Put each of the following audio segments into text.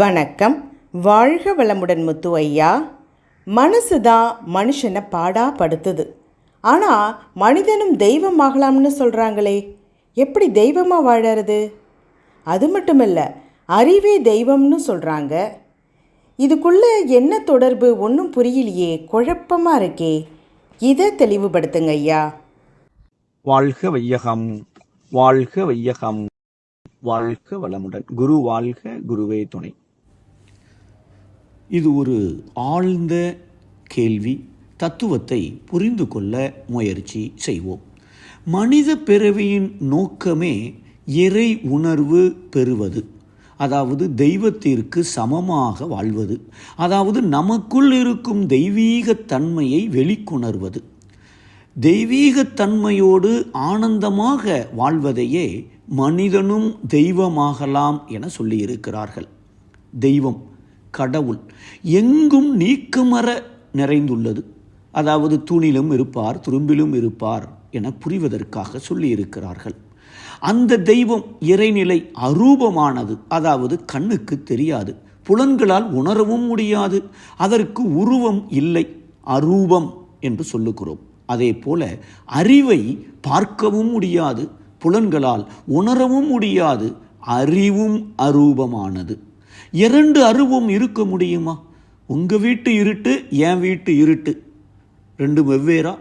வணக்கம். வாழ்க வளமுடன் முத்து ஐயா மனசு தான் மனுஷனை பாடாப்படுத்துது. ஆனால் மனிதனும் தெய்வமாகலாம்னு சொல்கிறாங்களே எப்படி தெய்வமாக வாழறது? அது மட்டுமல்ல அறிவே தெய்வம்னு சொல்கிறாங்க இதுக்குள்ளே என்ன தொடர்பு? ஒன்றும் புரியலையே. குழப்பமாக இருக்கே. இதை தெளிவுபடுத்துங்க ஐயா. வாழ்க வையகம். வாழ்க வையகம். வாழ்க வளமுடன். குரு வாழ்க குருவே துணை. இது ஒரு ஆழ்ந்த கேள்வி தத்துவத்தை புரிந்து கொள்ள முயற்சி செய்வோம். மனித பிறவியின் நோக்கமே இறை உணர்வு பெறுவது அதாவது தெய்வத்திற்கு சமமாக வாழ்வது அதாவது நமக்குள் இருக்கும் தெய்வீகத் தன்மையை வெளிக்கொணர்வது. தெய்வீகத் தன்மையோடு ஆனந்தமாக வாழ்வதையே மனிதனும் தெய்வமாகலாம் என சொல்லியிருக்கிறார்கள். தெய்வம் கடவுள் எங்கும் நீக்கமர நிறைந்துள்ளது. அதாவது தூணிலும் இருப்பார் துரும்பிலும் இருப்பார் என புரிவதற்காக சொல்லியிருக்கிறார்கள். அந்த தெய்வம் இறைநிலை அரூபமானது. அதாவது கண்ணுக்கு தெரியாது புலன்களால் உணரவும் முடியாது அதற்கு உருவம் இல்லை அரூபம் என்று சொல்லுகிறோம். அதே போல அறிவை பார்க்கவும் முடியாது புலன்களால் உணரவும் முடியாது அறிவும் அரூபமானது. இரண்டு அருவும் இருக்க முடியுமா? உங்கள் வீட்டு இருட்டு என் வீட்டு இருட்டு. ரெண்டும் வெவ்வேறா?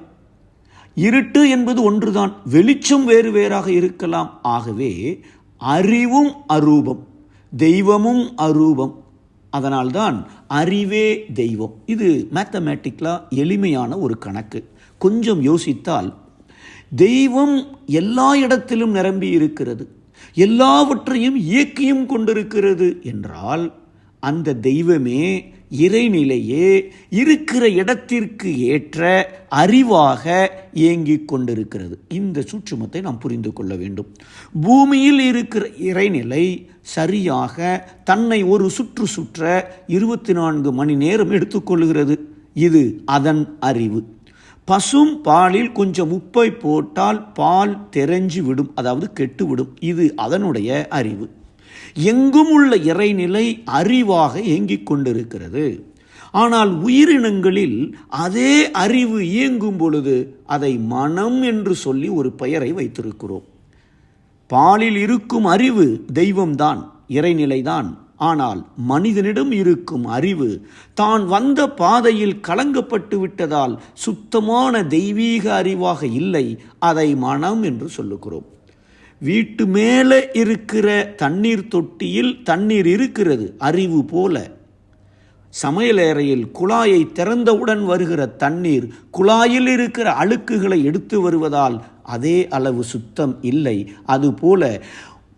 இருட்டு என்பது ஒன்றுதான் வெளிச்சம் வேறு வேறாக இருக்கலாம். ஆகவே அறிவும் அரூபம் தெய்வமும் அரூபம். அதனால்தான் அறிவே தெய்வம். இது மேத்தமேட்டிக்கலாக எளிமையான ஒரு கணக்கு. கொஞ்சம் யோசித்தால் தெய்வம் எல்லா இடத்திலும் நிரம்பி இருக்கிறது. எல்லாவற்றையும் இயக்கியும் கொண்டிருக்கிறது என்றால் அந்த தெய்வமே இறைநிலையே இருக்கிற இடத்திற்கு ஏற்ற அறிவாக இயங்கிக் கொண்டிருக்கிறது. இந்த சூட்சுமத்தை நாம் புரிந்து கொள்ள வேண்டும். பூமியில் இருக்கிற இறைநிலை சரியாக தன்னை ஒரு சுற்று சுற்ற இருபத்தி நான்கு மணி நேரம் எடுத்துக்கொள்கிறது இது அதன் அறிவு. பசும் பாலில் கொஞ்சம் உப்பை போட்டால் பால் தெரிஞ்சு விடும் அதாவது கெட்டு விடும். இது அதனுடைய அறிவு. எங்கும் உள்ள இறைநிலை அறிவாக இயங்கிக் கொண்டிருக்கிறது. ஆனால் உயிரினங்களில் அதே அறிவு இயங்கும் பொழுது அதை மனம் என்று சொல்லி ஒரு பெயரை வைத்திருக்கிறோம். பாலில் இருக்கும் அறிவு தெய்வம்தான் இறைநிலைதான். ஆனால் மனிதனிடம் இருக்கும் அறிவு தான் வந்த பாதையில் கலங்கப்பட்டு விட்டதால் சுத்தமான தெய்வீக அறிவாக இல்லை அதை மனம் என்று சொல்லுகிறோம். வீட்டு மேலே இருக்கிற தண்ணீர் தொட்டியில் தண்ணீர் இருக்கிறது அறிவு போல. சமையலறையில் குழாயை திறந்தவுடன் வருகிற தண்ணீர் குழாயில் இருக்கிற அழுக்குகளை எடுத்து வருவதால் அதே அளவு சுத்தம் இல்லை. அதுபோல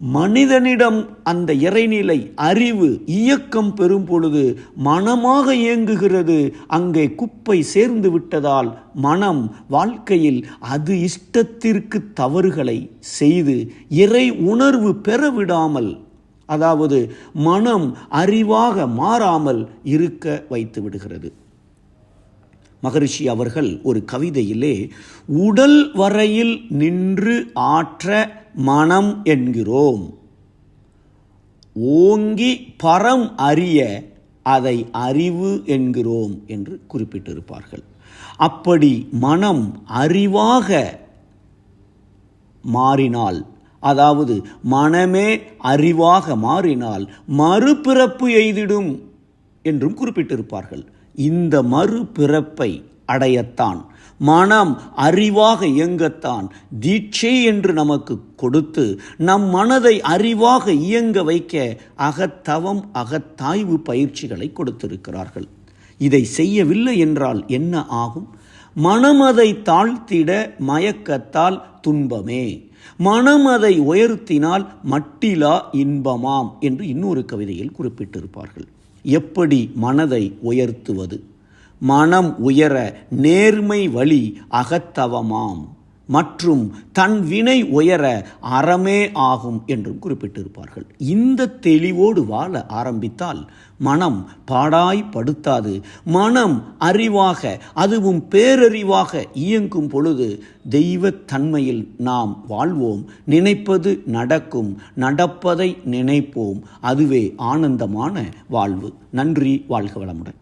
மனிதனிடம் அந்த இறைநிலை அறிவு இயக்கம் பெறும் பொழுது மனமாக இயங்குகிறது. அங்கே குப்பை சேர்ந்து விட்டதால் மனம் வாழ்க்கையில் அது இஷ்டத்திற்கு தவறுகளை செய்து இறை உணர்வு பெறவிடாமல் அதாவது மனம் அறிவாக மாறாமல் இருக்க வைத்து விடுகிறது. மகரிஷி அவர்கள் ஒரு கவிதையிலே உடல் வரையில் நின்று ஆற்ற மனம் என்கிறோம். ஓங்கி பரம் அறிய அதை அறிவு என்கிறோம் என்று குறிப்பிட்டிருப்பார்கள். அப்படி மனம் அறிவாக மாறினால் அதாவது மனமே அறிவாக மாறினால் மறுபிறப்பு எய்திடும் என்றும் குறிப்பிட்டிருப்பார்கள். இந்த மறுபிறப்பை அடையத்தான். மனம் அறிவாக இயங்கத்தான். தீட்சை என்று நமக்கு கொடுத்து நம் மனதை அறிவாக இயங்க வைக்க அகத்தவம் அகத்தாய்வு பயிற்சிகளை கொடுத்திருக்கிறார்கள். இதை செய்யவில்லை என்றால் என்ன ஆகும்? மனமதை தாழ்த்திட மயக்கத்தால் துன்பமே. மனம் அதை உயர்த்தினால் மட்டிலா இன்பமாம் என்று இன்னொரு கவிதையில் குறிப்பிட்டிருப்பார்கள். எப்படி மனதை உயர்த்துவது? மனம் உயர நேர்மை வழி அகத்தவமாம். மற்றும் தன் வினை உயர அறமே ஆகும் என்றும் குறிப்பிட்டிருப்பார்கள். இந்த தெளிவோடு வாழ ஆரம்பித்தால் மனம் பாடாய் படுத்தாது. மனம் அறிவாக அதுவும் பேரறிவாக இயங்கும் பொழுது தெய்வத் தன்மையில் நாம் வாழ்வோம். நினைப்பது நடக்கும். நடப்பதை நினைப்போம். அதுவே ஆனந்தமான வாழ்வு. நன்றி. வாழ்க வளமுடன்.